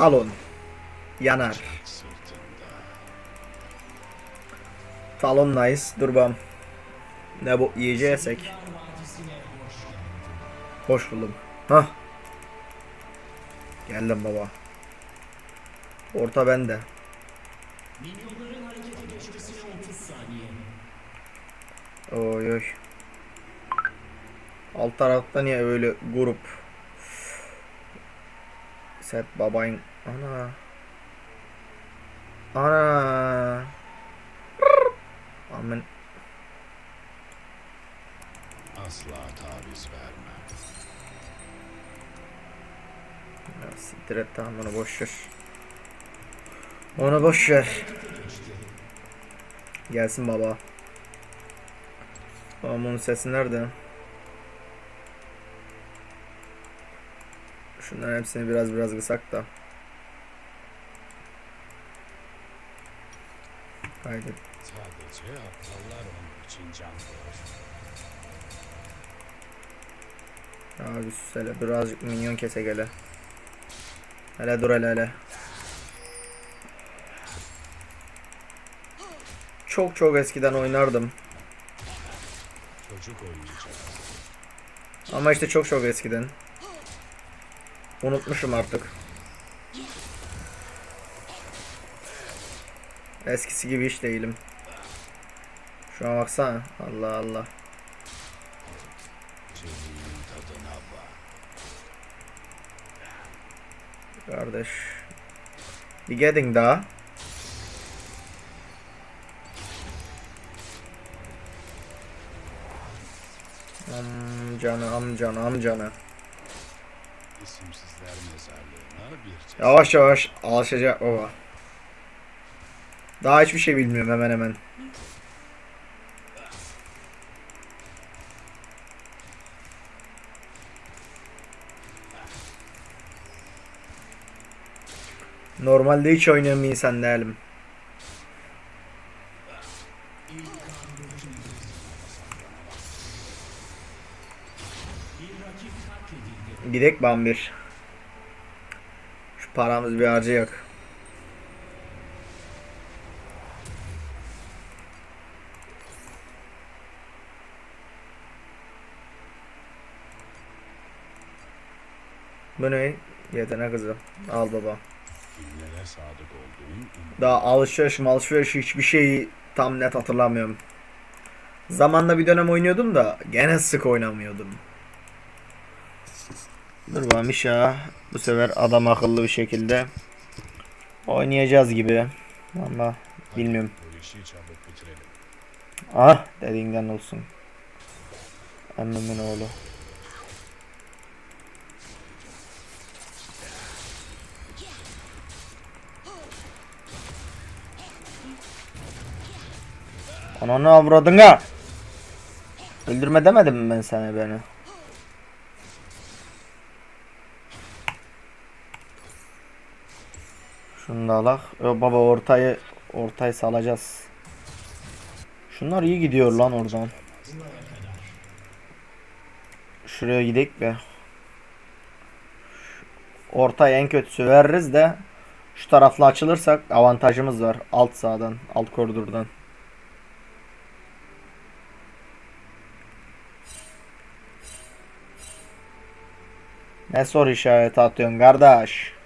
Talon. Yanar. Talon nice. Dur bam. Ne bu yiyeceksek. Hoş buldum. Hah. Geldim baba. Orta bende. Oy oy. Alt tarafta niye öyle grup? Set babayın. Ana. Ana. Aman. Asla taviz vermem. Ya siktir et tamam onu boş ver. Onu boş ver. Gelsin baba. Onun sesi nerede? Şunların hepsini biraz biraz kısak da. Haydi. Sadece aptallar onun için can. Abi sus hele birazcık minyon kese gele. Hele dur hele hele. Çok çok eskiden oynardım. Ama işte çok çok eskiden. Unutmuşum artık. Eskisi gibi hiç değilim. Şu an baksana. Allah Allah. Kardeş. Bir gedin daha. Amcanı amcanı amcanı. İsimsizler mezarlığına bir. Yavaş yavaş alışacak baba. Daha hiçbir şey bilmiyorum hemen hemen. Normalde hiç oynayan bir insan değilim. Gidek bambir. Şu paramız bir harcayak. Bu ne? Yetenek kızı. Al baba. Daha alışveriş alışveriş hiçbir şeyi tam net hatırlamıyorum. Zamanla bir dönem oynuyordum da gene sık oynamıyordum. Dur bakalım ya. Bu sefer adam akıllı bir şekilde oynayacağız gibi. Ama bilmiyorum. Ah dediğinden olsun. Annemin oğlu. Ananı avradın ha. Öldürme demedim mi ben sana beni? Şunu da alak. Baba ortayı ortayı salacağız. Şunlar iyi gidiyor lan oradan. Şuraya gidek be. Ortaya en kötüsü veririz de şu tarafla açılırsak avantajımız var. Alt sağdan, alt koridordan. Ne soru işareti atıyorsun kardeş?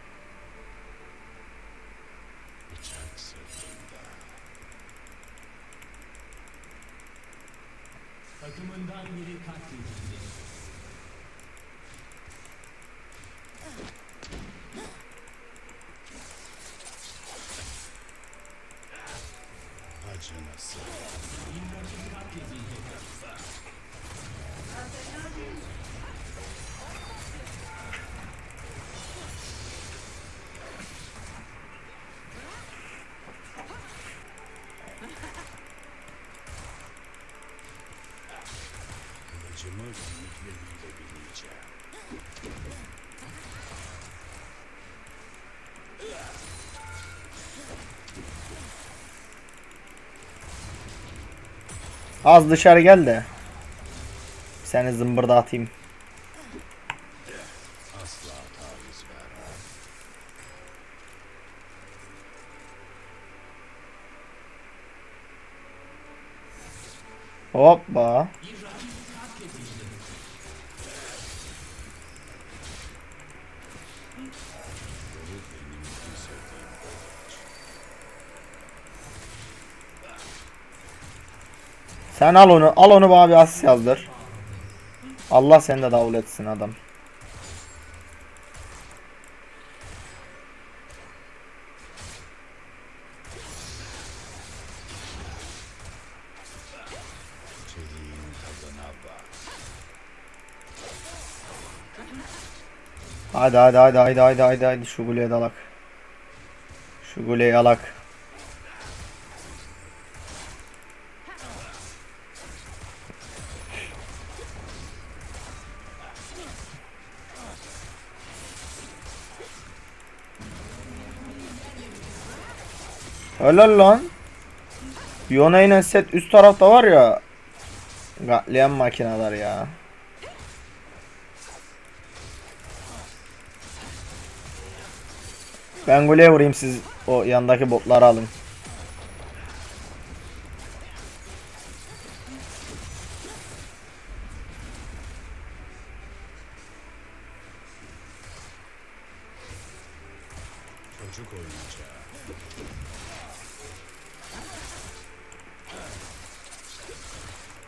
Az dışarı gel de. Seni zımbırda atayım. Hoppa. Sen al onu, al onu bir asist yazdır. Allah seni de davul etsin adam. Hadi hadi hadi hadi hadi hadi hadi şu guleye dalak. Şu guleyi alak. Helal lan. Yona inen set üst tarafta var ya. Gatlayan makineler ya. Ben goleye vurayım siz o yandaki botları alın. Çocuk oyuncağı.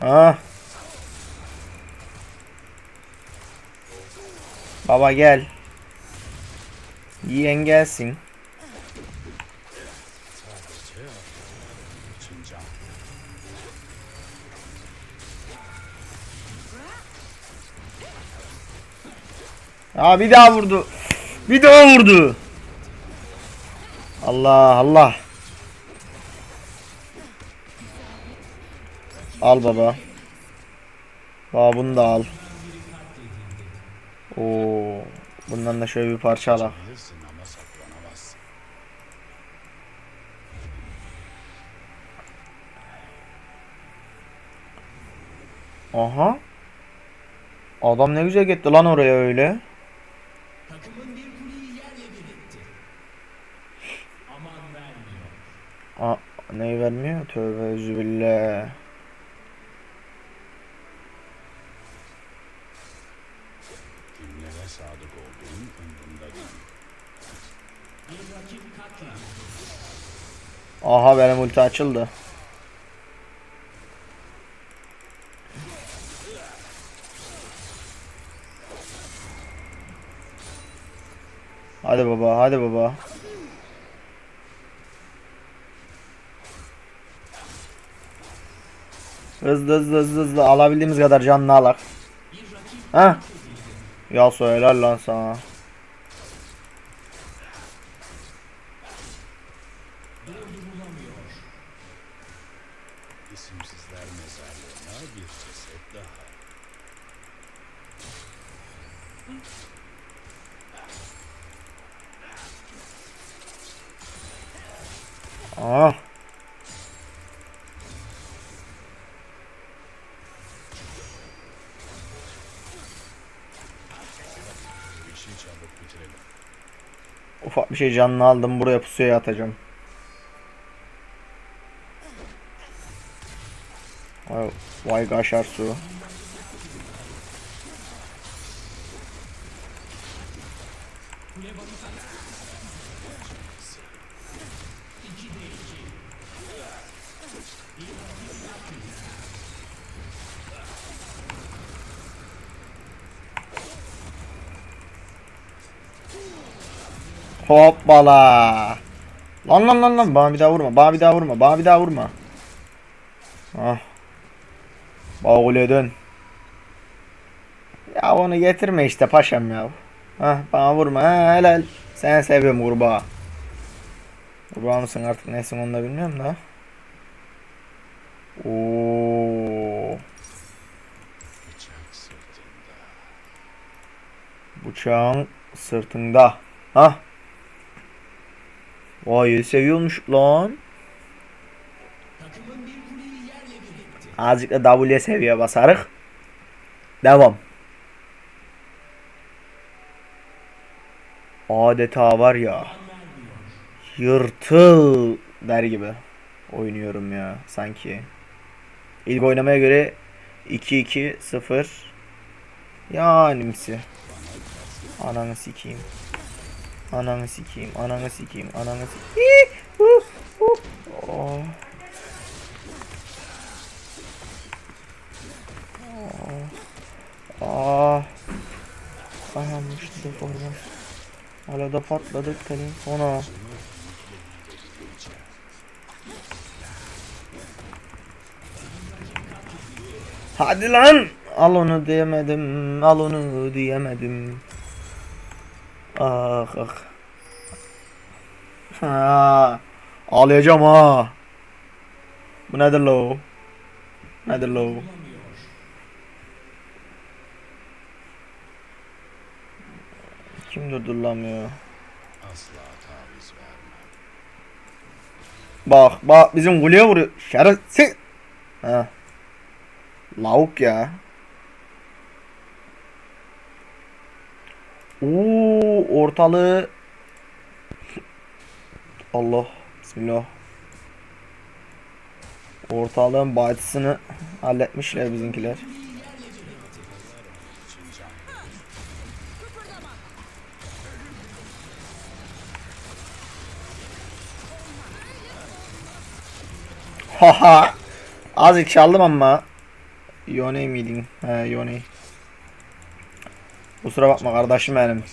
Ha. Baba gel. Yiyen gelsin. Aa bir daha vurdu. Bir daha vurdu. Allah Allah. Al baba. Baba bunu da al. Oo. Bundan da şöyle bir parça al. Aha. Adam ne güzel gitti lan oraya öyle. Aa, neyi vermiyor? Tövbe özübillah. Aha benim ulti açıldı. Hadi baba, hadi baba. Hızlı hızlı hızlı hızlı alabildiğimiz kadar canını alak. Ha? Ya helal lan sana. durdurulamıyor. İsimsizler mezarlığına bir ceset daha. Ah. Ufak bir şey canını aldım buraya pusuya atacağım. Vay, vay kaşar su. Hoppala. Lan lan lan lan bana bir daha vurma. Bana bir daha vurma. Bana bir daha vurma. Ah. Bağlıya dön. Ya onu getirme işte paşam ya. Hah bana vurma. Ha, helal. Sen seviyorum kurbağa. Kurbağa mısın artık nesin onu da bilmiyorum da. Oo. Bıçağın sırtında. Hah. Vay seviyormuş lan. Takımın bir kuleyi yerle bir etti. Azıcık da W seviye basarık. Devam. Adeta var ya. Yırtıl der gibi oynuyorum ya sanki. İlk oynamaya göre 2-2-0. Yani misi. Ananı sikeyim. Ananı sikeyim. Ananı sikeyim. Ananı sikeyim. Hala da patladık telefona. Hadi lan. Al onu diyemedim. Al onu diyemedim. Ah ah. Ha. Ağlayacağım ha. Bu nedir lo? Nedir lo? Kim durdurulamıyor? Asla taviz vermem. Bak bak bizim kuleye vuruyor. Şerefsiz. Ha. Lavuk ya. Oo ortalığı Allah Bismillah. Ortalığın bahçesini halletmişler bizimkiler. Haha. Azıcık çaldım ama. Yone miydin? He Yone. Kusura bakma kardeşim benim.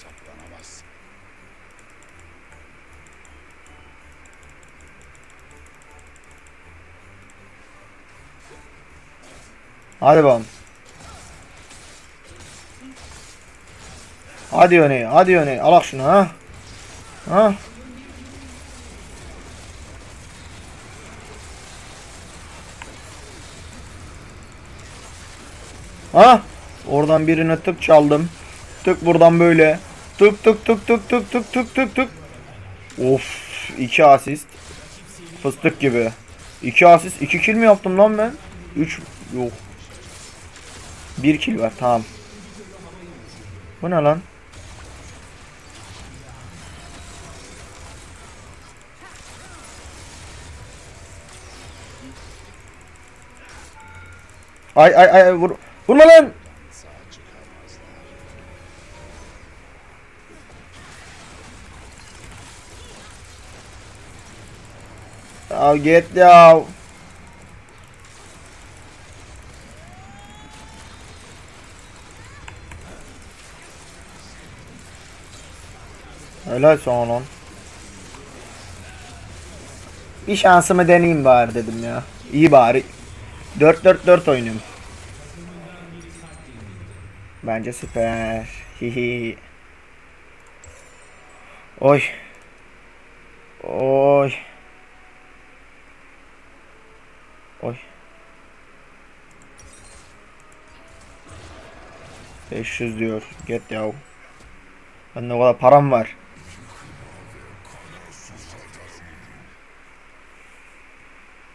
Hadi bakalım. Hadi Yone, hadi Yone. Alak şunu ha. Ha. Ha? Oradan birini tık çaldım. Tık buradan böyle. Tık tık tık tık tık tık tık tık tık. Of, iki asist. Fıstık gibi. İki asist, iki kill mi yaptım lan ben? Üç, yok. Bir kill var, tamam. Bu ne lan? Ay ay ay vur. Vurma lan. Ya git ya. Helal sana lan. Bir şansımı deneyeyim bari dedim ya. İyi bari. 4-4-4 oynuyorum. Bence süper. Hihi. Oy. Oy. Oy. 500 diyor. Get ya. Bende o kadar param var.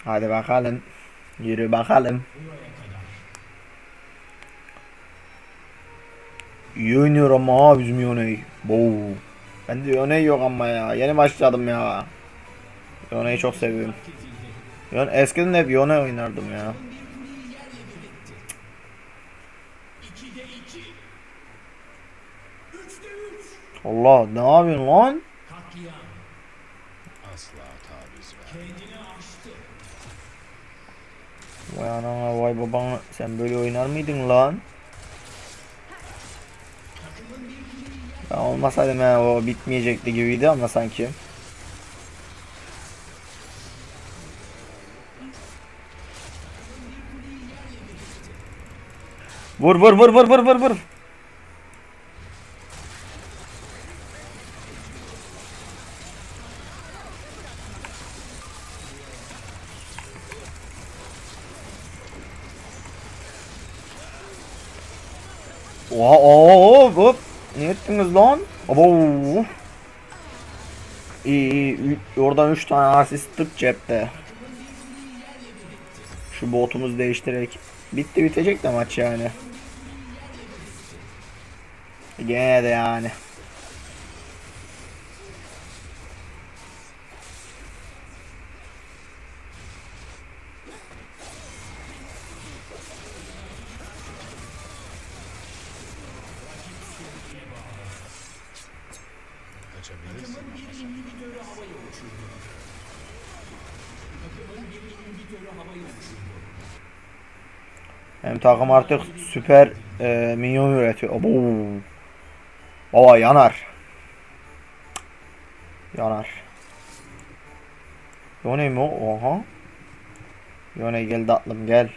Hadi bakalım. Yürü bakalım. İyi ama ha bizim Yoney. Bow. Ben de Yoney yok ama ya. Yeni başladım ya. Yoney'i çok seviyorum. Yon eskiden hep Yone oynardım ya. 2'de 2. 3'te 3. Allah ne yapıyorsun lan? Asla taviz. Vay anana vay babana sen böyle oynar mıydın lan? Ben olmasaydım ya o bitmeyecekti gibiydi ama sanki. Vur vur vur vur vur vur vur. Oha oha hop. Ne ettiniz lan? Abo. İyi iyi. Oradan 3 tane asist tık cepte. Şu botumuz değiştirerek. Bitti bitecek de maç yani. Gene de yani. Kaçabilirsin Takımın bir inhibitörü havaya uçurdu. Takımın bir inhibitörü havaya uçurdu. Hem takım artık süper e, minyon üretiyor. Abo. Baba yanar. Yanar. Yone mi o? Oha. Yone gel tatlım gel.